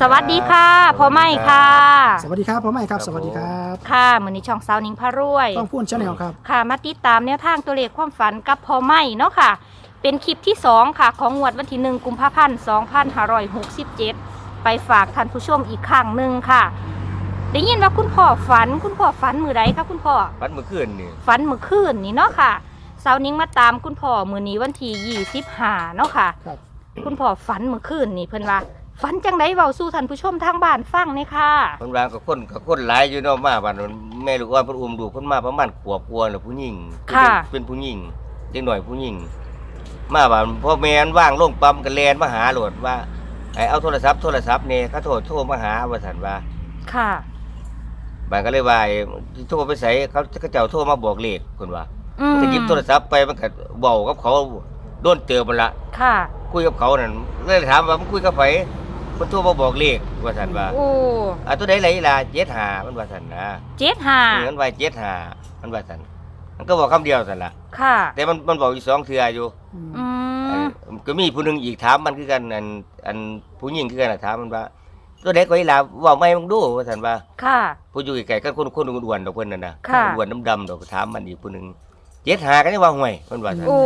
สวัสดีค่ะพ่อไม่ค่ะสวัสดีครับพ่อใหม่ครับครับ สวัสดีครับค่ะมือนี้ช่องสาวนิงพารวยต้องพูดชาแนลครับค่ะ มาติดตามแนวทางตัวเลขความฝันกับพ่อไม่เนาะค่ะ เป็นคลิปที่ 2 ค่ะ ของงวดวันที่ 1 กุมภาพันธ์2567 ไปฝากท่านผู้ชมอีกครั้งหนึ่งค่ะได้ยินว่าคุณพ่อฝัน คุณพ่อฝันมือใดคะคุณพ่อฟันเมื่อคืนนี่ฝันเมื่อคืนนี่เนาะค่ะสาวนิ้งมาตามคุณพ่อมือนี้วันที่25เนาะค่ะครับคุณพ่อฝันเมื่อคืนนี่เพิ่นว่า ฝันจังไดเว้าสู่ท่านผู้ชมทางบ้านฟังเนี่ยค่ะ คนวางกับคนกับคนหลายอยู่เนาะมาบ้านแม่ลูกอ่อนเพิ่นอุ้มลูกเพิ่นมาประมาณขวบกว่าแล้วผู้หญิงค่ะ เป็นผู้หญิงเด็กหน่อยผู้หญิงมาบ้านพ่อแม่นว่างลงปั๊มก็แลนมาหาโหลดว่าให้เอาโทรศัพท์โทรศัพท์นี่เขาโทรโทรมาหาว่าซั่นว่า ค่ะบ้านก็เลยว่าไอ้โทรไปใส่เขาเขาเจ้าโทรมาบอกเลขเพิ่นว่าอืมจะหยิบโทรศัพท์ไปมันก็เว้ากับเขาโดนเจอมันละค่ะ คุยกับเขานั่นเลยถามว่ามันคุยกับไผ เพิ่นโทรมาบอกเลขว่าซั่นว่าโอ้อะตัวใดไหลล่ะเจ็ดหามันว่าสันนะเจ็ดห้าเงินไว้เจ็ดหามันว่าสันมันก็บอกคำเดียวสันละค่ะแต่มันมันบอกอยู่สองเทืออยู่อืมอืเอมอก็มีผู้หนึงอีกถามมันคือกันอันอันผู้หญิงคือกันน่ะถามมันว่า ตัวใดก็อีหลาเว่าไม่มึงดูว่าสันว่า ค่ะ ผู้อยู่ไกลๆก็คนคนอ้วนๆดอกเพิ่นน่ะนะค่ะ อ้วนดำๆดอกถามมันอีกผู้หนึงเจ็ดหาก็ยังว่าห่วยมันว่าสันโอ้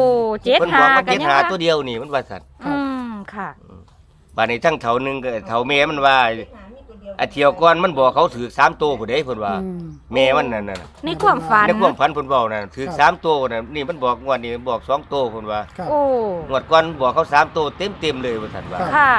เจ็ดเพิ่นบห้าอกว่ากันเจ็ดยังหาว่าตัวเดียวนี่มันว่าสันอืมค่ะ บาดนี้ทั้งเถาหนึงก็เถาแม่มันว่าอาเที่ยวก่อนมันบอกเขาถือสามตัวผู้ใดเพิ่นว่าอืมแม่มันนั่นน่ะในความฝัน ในความฝันเพิ่นเว้านั่นถือครับสามตัวน่ะนี่มันบอกงวดนี้บอกสองตัวเพิ่นว่าครับ โอ้ งวดก่อนบอกเขาสามตัวเต็มๆเลยว่าซั่นว่าครับค่ะ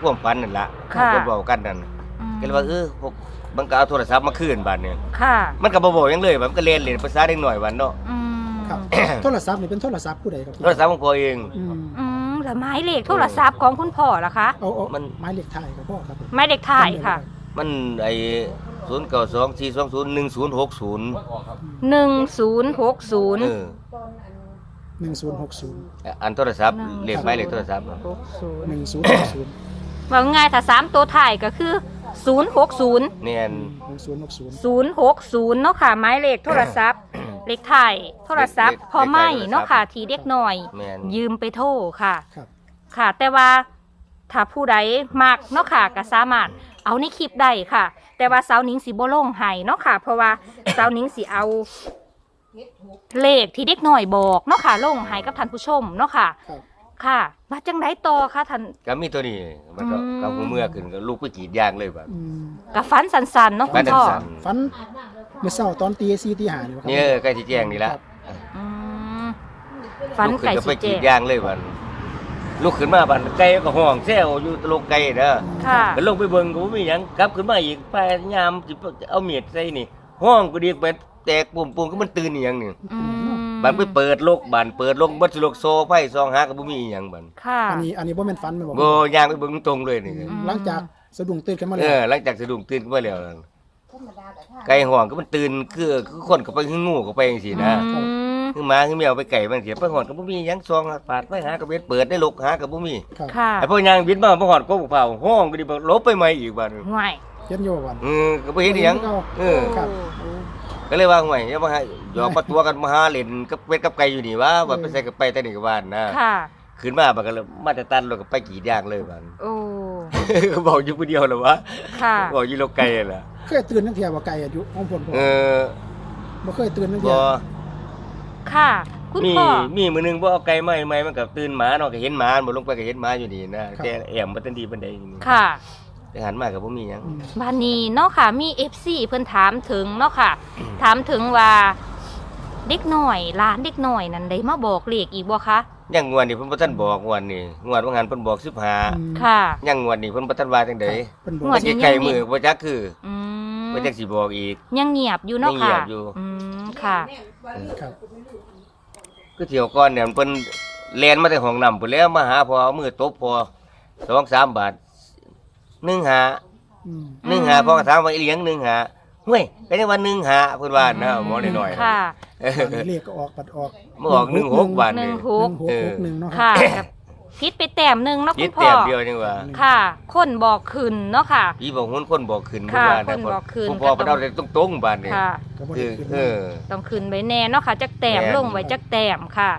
ความฝันนั่นล่ะค่ะ เพิ่นเว้ากันนั่นอืมก็เลยว่าเออพวกมันก็เอาโทรศัพท์มาคืนบัดนี้ค่ะ มันก็บ่บอกหยังเลยว่ามันก็เล่นเล่นภาษาเด็กหน่อยวันเนาะ อืมครับ โทรศัพท์นี่เป็นโทรศัพท์ผู้ใดครับ โทรศัพท์ของพ่อเอง อืม อืมแล้วหมายเลขโทรศัพท์ของคุณพ่อล่ะคะเอาเอามันไม้เหล็กไทยครับพ่อครับผมหมายเลขถ่ายค่ะมันไอ้0924201060หนึ่งศูนย์หกศูนย์เออหนึ่งศูนย์หกศูนย์อันโทรศัพท์เลขหมายเลขโทรศัพท์หกศูนย์หนึ่งศูนย์หกศูนย์ว่าง่ายถ้าสามตัวถ่ายก็คือศูนย์หกศูนย์เนี่ยหนึ่งศูนย์หกศูนย์ศูนย์หกศูนย์เนาะค่ะหมายเลขโทรศัพท์ เลขถ่ายโทรศัพท์ พอไม่เนาะค่ะทีเด็กหน่อย แม่นยืมไปโทรค่ะ ครับ ค่ะ แต่ว่าถ้าผู้ใดมักเนาะค่ะก็สามารถเอาในคลิปได้ค่ะ แต่ว่าสาวนิ้งสีโบลงให้เนาะค่ะ เพราะว่าสาวนิ้งสีเอาเลขที่เด็กหน่อยบอกเนาะค่ะลงให้กับท่านผู้ชมเนาะค่ะ ครับ ค่ะมาจังไดต่อค่ะท่าน ก็มีตัวนี้มันก็อืมก็หูเมื่อขึ้นก็ลูกไปกรีดยางเลยบัดอืมกับฟันสันๆเนาะคุบ้านณดัพ่งอ สันฝัน เมื่อเช้าตอนตีสี่ตีห้านี่ครับนี่เออใกล้ที่แจ้งนี่ละครับอืมฟันลูกขึ้ไก่ก็สีไปเจกรีดยางเลยบัดลูกขึ้นมาบัดไก่ก็ห้องแซวอยู่ตะลกไก่เด้อค่ะ ก็ลงไปเบิ่งก็บ่มีหยังกลับขึ้นมาอีกพยายามสิเอามีดใส่นี่ ห้องก็ดีไปแตกปุ่มๆก็มันตื่นอีหยังนี่อืมบัดไปเปิดโลกบัดเปิดโลกบัดสิโลกโซไฟซองหาก็บ่มีอีหยังบัดค่ะอันนี้อันนี้บ่แม่นฝันแม่นบ่บ่ย่างไปเบิ่งตรงเลยนี่อืมหลังจากสะดุ้งตื่นขึ้นมาเอแล้วอหลังจากสะดุ้งตื่นขึ้นมาแล้วนั่น ไก่ห้องก็มันตื่นคือคือคนก็ไปคืองูก็ไปจังซี่นะอืมคือหมาคือแมวไปไก่บางเสียไปหอดก็บ่มีหยังซองปาดไปหาก็เบ็ดเปิดได้ลกหาก็บ่มีครับค่ะ ไอ้พวกยางบินมาบ่หอดก็บ่เผาห้องก็ดิบ่ลบไปใหม่อีกบัดนี้ห่วยเห็นโยวันเออก็บ่เห็นอีหยังเออ ครับก็เลยว่าห่วยอย่ามาให้หยอกมาตัวกันมาหาเล่นกับเป็ดกับไก่อยู่นี่วะว่าไปใส่กับไปแต่นี่ก็บ้านนะค่ะ ขึ้นมาบัดก็เลยมาแต่ตันรถก็ไปกรีดยางเลยบัด โอ้ ก็บอกอยู่ผู้เดียวแหละวะค่ะ บอกอยู่โลกไก่นั่นล่ะ เคยตื่นตั้งเที่ยว่าไก่อายุของผมผมเออบ่เคยตื่นตั้งบ่เที่ยค่ะ คุณมีพ่อ มีมื้อหนึงบ่เอาไก่มาให้ใหม่มันก็ตื่นหมาเนาะก็เห็นหมาบ่ลงไปก็เห็นหมาอยู่นี่นะแต่แอมบ่ทันดีปานใดนี่ค่ะ แต่หันมาก็บ่มีหยังอืมบานนี้เนาะค่ะ มี FC เพิ่นถามถึงเนาะค่ะ ถามถึงว่าเด็กหน่อยหลานเด็กหน่อยนั่นได้มาบอกเลขอีกบ่คะยังงวดนี่เพิ่นบ่ทันบอกงวดนี่งวดว่างั้นเพิ่นบอกอืม15ค่ะ ยังงวดนี่เพิ่นบ่ทันว่าจังได๋เพิ่นบองกวดแต่ใกล้ๆมือบ่จักคือ อืม บ่จักสิบอกอีก ยังเงียบอยู่เนาะยังเงีค่ะยบอยู่ อืมค่ะ ครับคือเที่ยวก่อนเนี่ยเพิ่นแล่นมาแต่ห้องน้ำพุ่นแล้วมาหาพอเอามือตบพอ2 3บาท1หาอืมหนึ่งหาพอก็ถามว่าอีเลี้ยงหนึ่งหาห้วยก็ยังว่าหนึ่งหาเพิ่นว่านะหมอน้อยๆค่ะเออตอนนี้เลขก็ออกปัดออกมาออกหนึ่งหกบาทหนึ่นี่งหนึ่งหกหกหนึ่งเนาะค่ะกับ พิษไปแต้มหนึ่งเนาะคิคุดณพ่แต้อมเดียวจังว่าค่ะ คนบอกขึ้นเนาะค่ะพี่บอกหุ้นคนบอกขึ้นค่ะว่าคนบอกขึ้นผู้พ่อก็บ่ต้อง เอาได้ตรงๆบาดนี่ค่ะ ก็บ่คืได้อขึ้นเออ ต้องขึ้นไว้แน่เนาะค่ะจักแต้มแม่นลงไว้จักแต้มค่ะ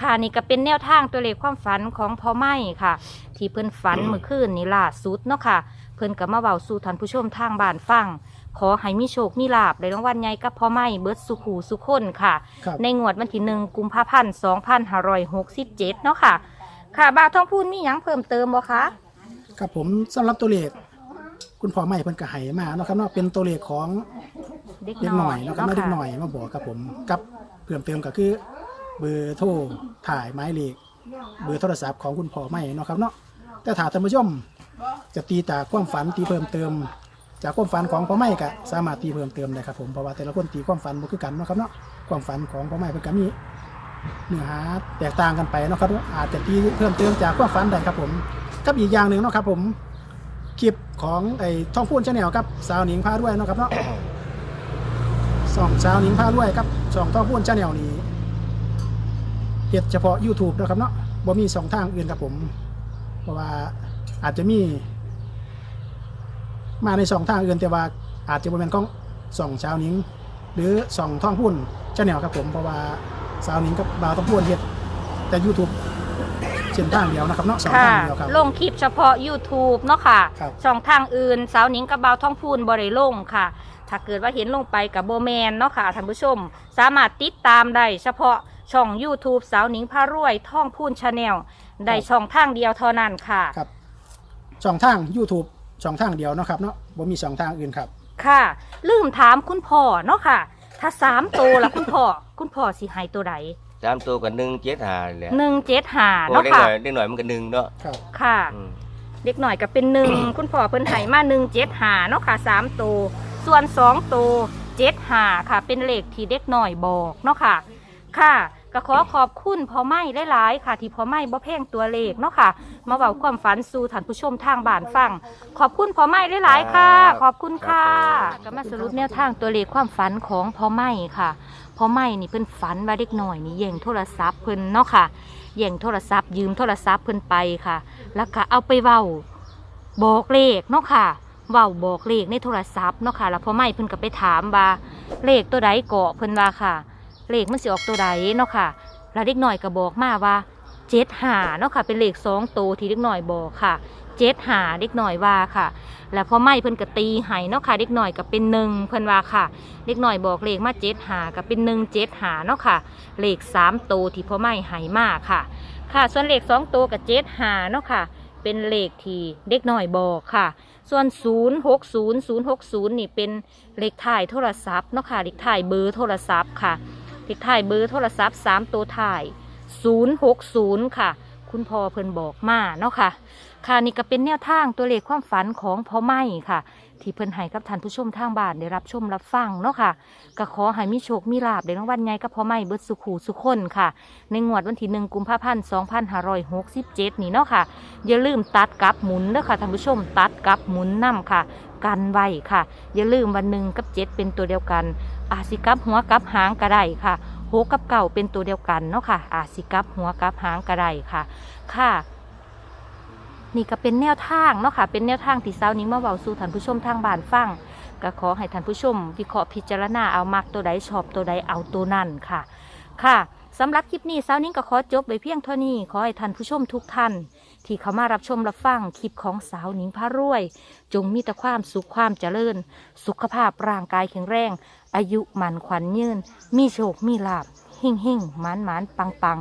ค่ะนี่ก็เป็นแนวทางตัวเลขความฝันของพ่อไม่ค่ะ ที่เพิ่นฝันเมื่อคืนนี้ล่าสุดเนาะค่ะ เพิ่นก็มาเว้าสู่ท่านผู้ชมทางบ้านฟัง ขอให้มีโชคมีลาบในรางวัลใหญ่กับพ่อไม่เบิดสุขูสุขคนค่ะ ครับในงวดวันที่หนึ่งกุมภาพันธ์สองพันห้าร้อยหกสิบเจ็ดเนาะค่ะ ค่ะบาวทองพูนมีหยังเพิ่มเติมบ่คะครับผมสำหรับตัวเลขคุณพ่อใหม่เพิ่นก็ให้มาเนาะครับเนาะเป็นตัวเลขของเด็กเด็กน้หอน่อยยเนาะครับเนาะเนาะเด็กค่ะหน่อยมาบอกกับผมกับเพิ่มเติมก็คือ เบอร์โทรถ่ายหมายเลขเบอร์โทรศัพท์ของคุณพ่อใหม่เนาะครับเนาะแต่ถ้าท่านผู้ชมจะตีจากความฝันตีเพิ่มเติม จากความฝันของพ่อใหม่ก็สามารถตีเพิ่มเติมได้ครับผมเพราะว่าแต่ละคนตีความฝันบ่คือกันเนาะครับเนาะความฝันของพ่อใหม่เพิ่นก็มี เนื้อหาแตกต่างกันไปนะครับอาจจะตีเพิ่มเติมจากความฝันได้ครับผมกับอีกอย่างหนึ่งนะครับผมคลิปของไอ้ท่องพูนชาแนลกับสาวหนิงพาด้วยนะครับเนาะสองสาวหนิงพาด้วยครับสองท่องพูนชาแนลนี้เฮ็ดเฉพาะ YouTube นะครับเนาะบ่มีสองทางอื่นครับผม เพราะว่าอาจจะมี มาในสองทางอื่นแต่ว่าอาจจะบ่แม่นของสองสาวหนิงหรือสองท่องพูนชาแนลครับผมเพราะว่า สาวหนิงกับบ่าวท่องพูนเฮ็ดแต่ YouTube เส้นทางเดียวนะครับเนาะสองค่ะทางเดียวครับ ลงคลิปเฉพาะ YouTube เนาะค่ะครับ ช่องทางอื่น สาวหนิงกับเบาวท่องพูนบริลงค่ะ ถ้าเกิดว่าเห็นลงไปกับโบแมนเนาะค่ะท่านผู้ชม สามารถติดตามได้เฉพาะช่อง YouTube สาวหนิงพารวยท่องพูนชาแนลได้ช่องทางเดียวเท่านั้นค่ะ ครับช่องทาง YouTube ช่องทางเดียวเนาะครับเนาะบ่มีช่องทางอื่นครับ ค่ะ ลืมถามคุณพ่อเนาะค่ะ ถ้าสามตัวละคุณพ่อ คุณพ่อสิให้ตัวใดสามตัวกับหนึ่งเจ็ดหาเลยหนึ่งเจ็ดห้าโอ้เนาะเด็กหค่ะ น่อยเด็กหน่อยมันก็หนึ่งเนาะครับ ค่ะ อืมเด็กหน่อยก็เป็นหนึ่ง คุณพ่อเพิ่นให้มาหนึ่งเจ็ดหาเนาะค่ะสามตัวส่วนสองตัวเจ็ดหาค่ะ เป็นเลขที่เด็กหน่อยบอกเนาะค่ะ ค่ะ ก็ขอขอบคุณพ่อไม่หลายๆค่ะ ที่พ่อไม่บ่แพงตัวเลขเนาะค่ะ มาเว้าความฝันสู่ท่านผู้ชมทางบ้านฟัง ขอบคุณพ่อไม่หลายๆค่ะ ขอบคุณค่ะก็มาสรุปแนวทางตัวเลขความฝันของพ่อไม่ค่ะพ่อไม่นี่เพิ่นฝันว่าเด็กหน่อยนี่แย่งโทรศัพท์เพิ่นเนาะค่ะแย่งโทรศัพท์ยืมโทรศัพท์เพิ่นไปค่ะ แล้วก็เอาไปเว้าบอกเลขเนาะค่ะเว้าบอกเลขในโทรศัพท์เนาะค่ะ แล้วพ่อไม่เพิ่นก็ไปถามว่าเลขตัวใดเกาะเพิ่นว่าค่ะ เลขมันสิออกตัวใดเนาะค่ะแล้วเด็กหน่อยก็บอกมาว่าเจ็ดหาเนาะค่ะ เป็นเลขสองตัวที่เด็กหน่อยบอกค่ะเจ็ดหาเด็กหน่อยว่าค่ะ แล้วพอไม่เพิ่นก็ตีให้เนาะค่ะเด็กหน่อยก็เป็นหนึ่งเพิ่นว่าค่ะเด็กหน่อยบอกเลขมาเจ็ดหาก็เป็นหนึ่งเจ็ดหาเนาะค่ะเลขสามตัวที่พ่อไม่ให้มากค่ะ ค่ะ ส่วนเลขสองตัวกับเจ็ดหาเนาะค่ะ เป็นเลขที่เด็กหน่อยบอกค่ะ ส่วน 0 6 0 0 6 0 นี่เป็นเลขถ่ายโทรศัพท์เนาะค่ะเลขถ่ายเบอร์โทรศัพท์ค่ะ เลขถ่ายเบอร์โทรศัพท์3ตัวถ่าย060ค่ะ คุณพ่อเพิ่นบอกมาเนาะค่ะ ค่ะนี่ก็เป็นแนวทางตัวเลขความฝันของพ่อไม่ค่ะ ที่เพิ่นให้กับท่านผู้ชมทางบ้านได้รับชมรับฟังเนาะค่ะก็ขอให้มีโชคมีลาบในรางวัลใหญ่กับพ่อไม่เบิดสุขูสุขคนค่ะ ในงวดวันที่หนึ่งกุมภาพันธ์2567นี่เนาะค่ะ อย่าลืมตัดกับหมุนเด้อค่ะท่านผู้ชมตัดกับหมุนนํค่ะ กันไว้ค่ะ อย่าลืมวันหนึ่งกับเจ็ดเป็นตัวเดียวกัน อาจสิกับหัวกับหางก็ได้ค่ะโหกับเก่าเป็นตัวเดียวกันเนาะค่ะ อาจสิกับหัวกับหางก็ได้ค่ะ ค่ะ นี่ก็เป็นแนวทางเนาะค่ะ เป็นแนวทางที่เช้านี้มาเว้าสู่ท่านผู้ชมทางบ้านฟังก็ขอให้ท่านผู้ชม วิเคราะห์พิจารณาเอามักตัวใดชอบตัวใดเอาตัวนั่นค่ะ ค่ะสำหรับคลิปนี้เช้านี้ก็ขอจบไปเพียงเท่านี้ขอให้ท่านผู้ชมทุกท่าน ที่เขามารับชมรับฟังคลิปของสาวหนิงพารวย จงมีแต่ความสุขความเจริญ สุขภาพร่างกายแข็งแรง อายุมันขวัญยืน มีโชคมีลาบเฮ่งเฮ่งหมานหมานปังปัง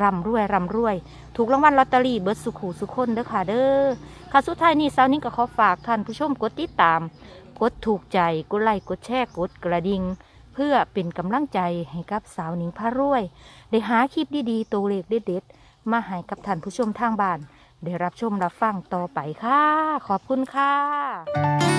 ร่ำรวยร่ำรวย ถูกรางวัลลอตเตอรี่เบิร์ดสุขูสุขคนเด้อค่ะเด้อค่ะสุดท้ายนี้สาวนิ้งก็ขอฝากท่านผู้ชมกดติดตาม กดถูกใจกดไลค์กดแชร์กดกระดิ่งเพื่อเป็นกำลังใจให้กับสาวหนิงพารวย ได้หาคลิปดีๆตัวเลขเด็ดๆ มาให้กับท่านผู้ชมทางบ้าน ได้รับชมรับฟังต่อไปค่ะ ขอบคุณค่ะ